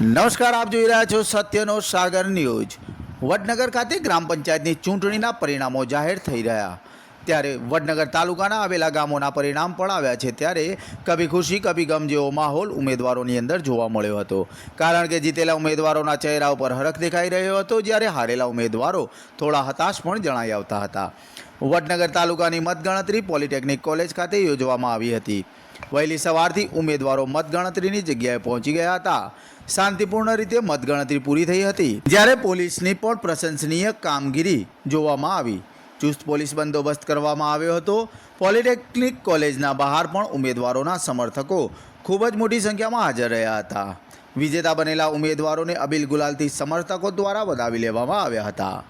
નમસ્કાર, આપ જોઈ રહ્યા છો સત્યનો સાગર ન્યૂઝ. વડનગર ખાતે ગ્રામ પંચાયતની ચૂંટણીના પરિણામો જાહેર થઈ રહ્યા. ત્યારે વડનગર તાલુકાના આવેલા ગામોના પરિણામ પણ આવ્યા છે. ત્યારે કભી ખુશી, કભી ગમ જેવો માહોલ ઉમેદવારોની અંદર જોવા મળ્યો હતો. કારણ કે જીતેલા ઉમેદવારોના ચહેરા ઉપર હરખ દેખાઈ રહ્યો હતો, જ્યારે હારેલા ઉમેદવારો થોડા હતાશ પણ જણાઈ આવતા હતા. વડનગર તાલુકાની મતગણતરી પોલિટેકનિક કોલેજ ખાતે યોજવામાં આવી હતી. વહેલી સવારથી ઉમેદવારો મતગણતરીની જગ્યાએ પહોંચી ગયા હતા. શાંતિપૂર્ણ રીતે મતગણતરી પૂરી થઈ હતી. જ્યારે પોલીસની પણ પ્રશંસનીય કામગીરી જોવામાં આવી. ચુસ્ત પોલીસ બંદોબસ્ત કરવામાં આવ્યો હતો. પોલિટેકનિક કોલેજના બહાર પણ ઉમેદવારોના સમર્થકો ખૂબ જ મોટી સંખ્યામાં હાજર રહ્યા હતા. વિજેતા બનેલા ઉમેદવારોને અબિલ ગુલાલથી સમર્થકો દ્વારા વધાવી લેવામાં આવ્યા હતા.